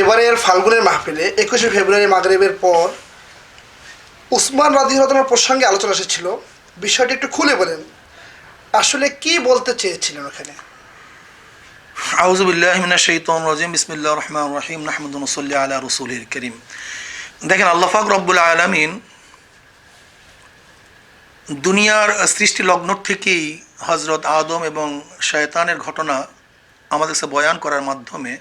এবারের ফাল্গুনের মাহফিলে একুশে ফেব্রুয়ারি মাগরিবের পর উসমান রাদিহতনের প্রসঙ্গে আলোচনা এসেছিল। বিষয়টি একটু খুলে বলেন। আসলে কি বলতে চেয়েছিলেন ওখানে? আউজ বিল্লাহ মিনা শৈতন রাজিম। বিসমিল্লাহ রহমান রহিম। নাহমদ নসল্লি আলা রসুলির করিম। দেখেন আল্লাহাক রব্বুল আলমিন দুনিয়ার সৃষ্টি লগ্ন থেকেই হজরত আদম এবং শয়তানের ঘটনা আমাদের কাছে বয়ান করার মাধ্যমে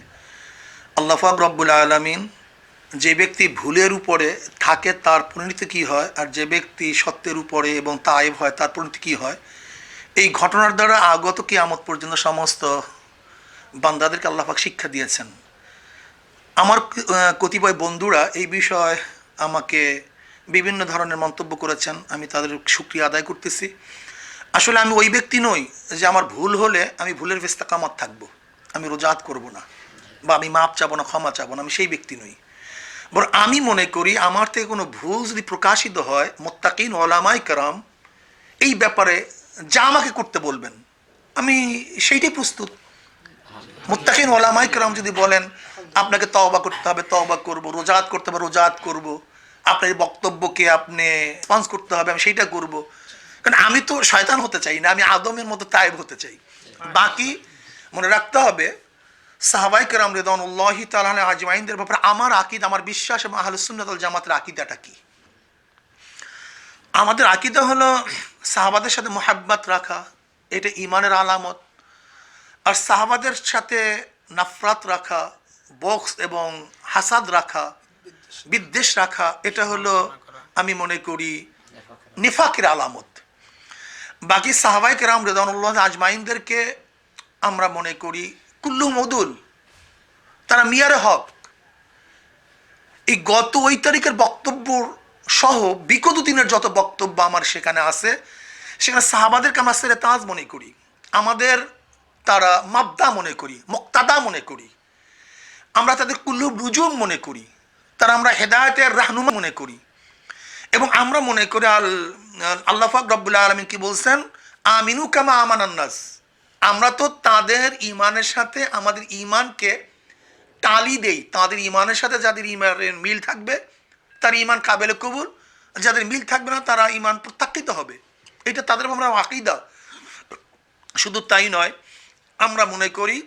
আল্লাহাক রব্বুল আলমিন যে ব্যক্তি ভুলের উপরে থাকে, তার পরিণতি কী হয়? আর যে ব্যক্তি সত্যের উপরে এবং তায়েব হয়, তার পরিণতি কী হয়? এই ঘটনার দ্বারা আগত কিয়ামত পর্যন্ত সমস্ত বান্দাদেরকে আল্লাহাক শিক্ষা দিয়েছেন। আমার কতিপয় বন্ধুরা এই বিষয়ে আমাকে বিভিন্ন ধরনের মন্তব্য করেছেন, আমি তাদের সুক্রিয়া আদায় করতেছি। আসলে আমি ওই ব্যক্তি নই যে আমার ভুল হলে আমি ভুলের ভেস্তা কামাত থাকব, আমি রোজাত করব না। বা আমি মাপ চাবো না, ক্ষমা চাবো না, আমি সেই ব্যক্তি নই। বরং আমি মনে করি আমার থেকে কোনো ভুল যদি প্রকাশিত হয়, মোত্তাকিন ওলামাই কারাম, এই ব্যাপারে যা আমাকে করতে বলবেন, আমি সেইটাই প্রস্তুত। মুত্তাকিন ওলামাই কেরাম যদি বলেন, আপনাকে তওবা করতে হবে, তওবা করব, রোজাত করতে হবে, রোজাত করব, আপনার বক্তব্যকে আপনি রেসপন্স করতে হবে, আমি সেইটা করব। কারণ আমি তো শয়তান হতে চাই না, আমি আদমের মতো তাইব হতে চাই। বাকি মনে রাখতে হবে সাহাবাই কেরাম রেদানুল্লাহি তালাহ আজমাইনদের ব্যাপারে আমার আকিদ, আমার বিশ্বাস এবং আহলুসুন্নতল জামাতের আকিদাটা কি? আমাদের আকিদা হলো সাহাবাদের সাথে মোহাব্বত রাখা, এটা ইমানের আলামত। আর সাহাবাদের সাথে নাফরাত রাখা, বক্স এবং হাসাদ রাখা, বিদ্বেষ রাখা, এটা হলো আমি মনে করি নিফাকের আলামত। বাকি সাহাবাই কেরাম রেদানুল্লাহ আজমাইনদেরকে আমরা মনে করি কুল্লু মদুল তারা মিয়ারে হক। এই গত ওই তারিখের বক্তব্য সহ বিগত দিনের যত বক্তব্য আমার সেখানে আছে, সেখানে সাহাবাদেরকে আমরা সেরে তাজ মনে করি। আমাদের তারা মাবদা মনে করি, মুক্তাদা মনে করি। আমরা তাদের কুল্লু রুজুম মনে করি। তারা আমরা হেদায়তের রাহনুমা মনে করি। এবং আমরা মনে করি আল আল্লাহাক রব্বুল্লাহ আলমিন কি বলছেন? আমিনু কামা আমানান্নাস আমরা তো তাদের ইমানের সাথে আমাদের ইমানকে টালি দেই। তাদের ইমানের সাথে যাদের ইমানের মিল থাকবে, তার ইমান কাবেলে কবুল যাদের মিল থাকবে না, তারা ইমান প্রত্যাখ্যিত হবে। এটা তাদের আমরা আকিদা। শুধু তাই নয়, আমরা মনে করি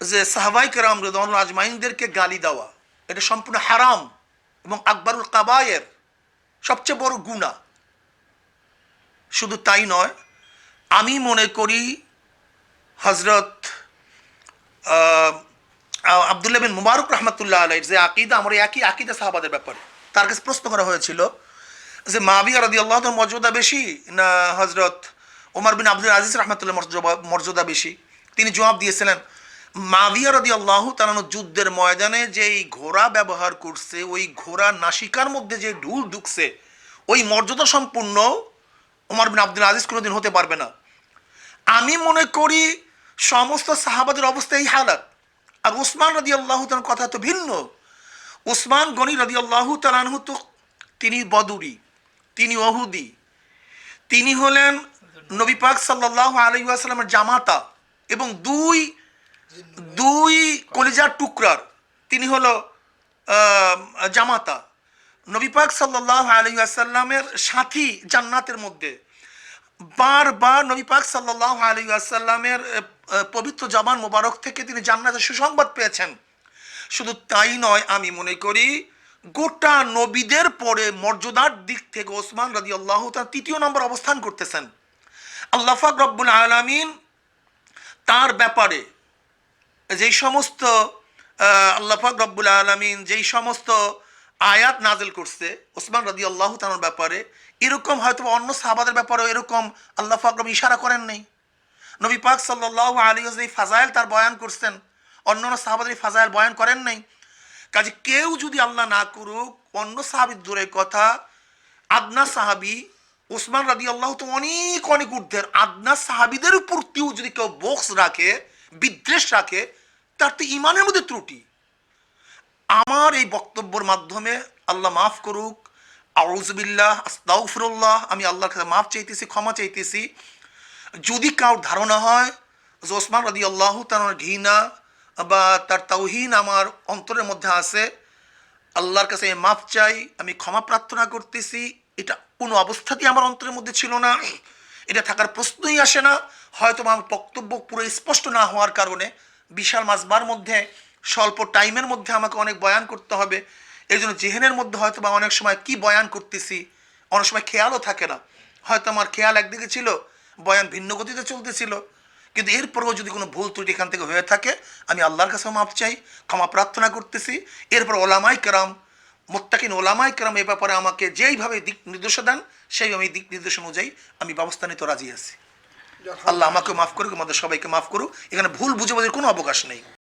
যে সাহবাই কেরাম রেদন আজমাইনদেরকে গালি দেওয়া, এটা সম্পূর্ণ হারাম এবং আকবরুল কাবায়ের সবচেয়ে বড় গুণা শুধু তাই নয় আমি মনে করি হজরত আবদুল্লাহ বিন মুবারক রহমতুল্লাহ আলাই যে আকিদা, আমার একই আকিদা সাহাবাদের ব্যাপারে। তার কাছে প্রশ্ন করা হয়েছিল যে মাবিয়া রদি আল্লাহ মর্যাদা বেশি না হজরত ওমর বিন আব্দুল আজিজ রহমতুল্লাহ মর্যাদা- বেশি? তিনি জবাব দিয়েছিলেন, মাবিয়া রদি আল্লাহ তালানো যুদ্ধের ময়দানে যেই ঘোড়া ব্যবহার করছে, ওই ঘোড়া নাসিকার মধ্যে যে ঢুল ঢুকছে, ওই মর্যাদা সম্পূর্ণ ওমর বিন আব্দুল আজিজ কোনোদিন হতে পারবে না। আমি মনে করি সমস্ত সাহাবাদের অবস্থা এই হালাত। আর উসমান রদি আল্লাহ কথা তো ভিন্ন। উসমান গনি রদি আল্লাহ তালানহু তো তিনি বদুরি, তিনি অহুদি তিনি হলেন নবী পাক সাল্লাহ আলাইসাল্লামের জামাতা এবং দুই দুই কলিজার টুকরার। তিনি হলো জামাতা। নবী পাক সাল্লাহ আলাইসাল্লামের সাথী জান্নাতের মধ্যে। বারবার নবী পাক সাল্লাহ আলী আসাল্লামের পবিত্র জবান মোবারক থেকে তিনি জান্নাতের সুসংবাদ পেয়েছেন। শুধু তাই নয়, আমি মনে করি গোটা নবীদের পরে মর্যাদার দিক থেকে ওসমান রাজি আল্লাহ তার তৃতীয় নম্বর অবস্থান করতেছেন। আল্লাহাক রব্বুল আলমিন তার ব্যাপারে যেই সমস্ত আল্লাহাক রব্বুল আলমিন যেই সমস্ত আয়াত নাজেল করছে ওসমান রাদি আল্লাহ তানোর ব্যাপারে, এরকম হয়তো অন্য সাহাবাদের ব্যাপারেও এরকম আল্লাহ ফাকরব ইশারা করেন নাই। নবী পাক সাল্লাহ আলী এই ফাজাইল তার বয়ান করছেন, অন্য অন্য সাহাবাদের এই ফাজাইল বয়ান করেন নাই। কাজে কেউ যদি আল্লাহ না করুক, অন্য সাহাবির দূরের কথা, আদনা সাহাবি, ওসমান রাদি আল্লাহ তো অনেক অনেক ঊর্ধ্বের আদনা সাহাবিদের প্রতিও যদি কেউ বক্স রাখে, বিদ্বেষ রাখে, তার তো ইমানের মধ্যে ত্রুটি। আমার এই বক্তব্যর মাধ্যমে আল্লাহ মাফ করুক। আউজবিল্লাহ আস্তাউফরুল্লাহ আমি আল্লাহর কাছে মাফ চাইতেছি, ক্ষমা চাইতেছি। যদি কারোর ধারণা হয় যে ওসমান রাদি আল্লাহ তার ঘৃণা বা তার তাওহিন আমার অন্তরের মধ্যে আছে, আল্লাহর কাছে আমি মাফ চাই, আমি ক্ষমা প্রার্থনা করতেছি, এটা কোনো অবস্থাতেই আমার অন্তরের মধ্যে ছিল না। এটা থাকার প্রশ্নই আসে না। হয়তো আমার বক্তব্য পুরো স্পষ্ট না হওয়ার কারণে বিশাল মাজবার মধ্যে স্বল্প টাইমের মধ্যে আমাকে অনেক বয়ান করতে হবে। এই জন্য জেহেনের মধ্যে হয়তো বা অনেক সময় কি বয়ান করতেছি অনেক সময় খেয়ালও থাকে না। হয়তো আমার খেয়াল একদিকে ছিল বয়ান ভিন্ন গতিতে চলতেছিল। কিন্তু এরপরেও যদি কোনো ভুল ত্রুটি এখান থেকে হয়ে থাকে আমি আল্লাহর কাছে মাপ চাই ক্ষমা প্রার্থনা করতেছি। এরপর ওলামাই কেরাম মোত্তাকিন ওলামাই কেরাম এ ব্যাপারে আমাকে যেইভাবে দিক নির্দেশ দেন সেইভাবে দিক নির্দেশ অনুযায়ী আমি ব্যবস্থা নিতে রাজি আছি। আল্লাহ আমাকে মাফ করুক আমাদের সবাইকে মাফ করুক। এখানে ভুল বুঝে বোঝার কোনো অবকাশ নেই।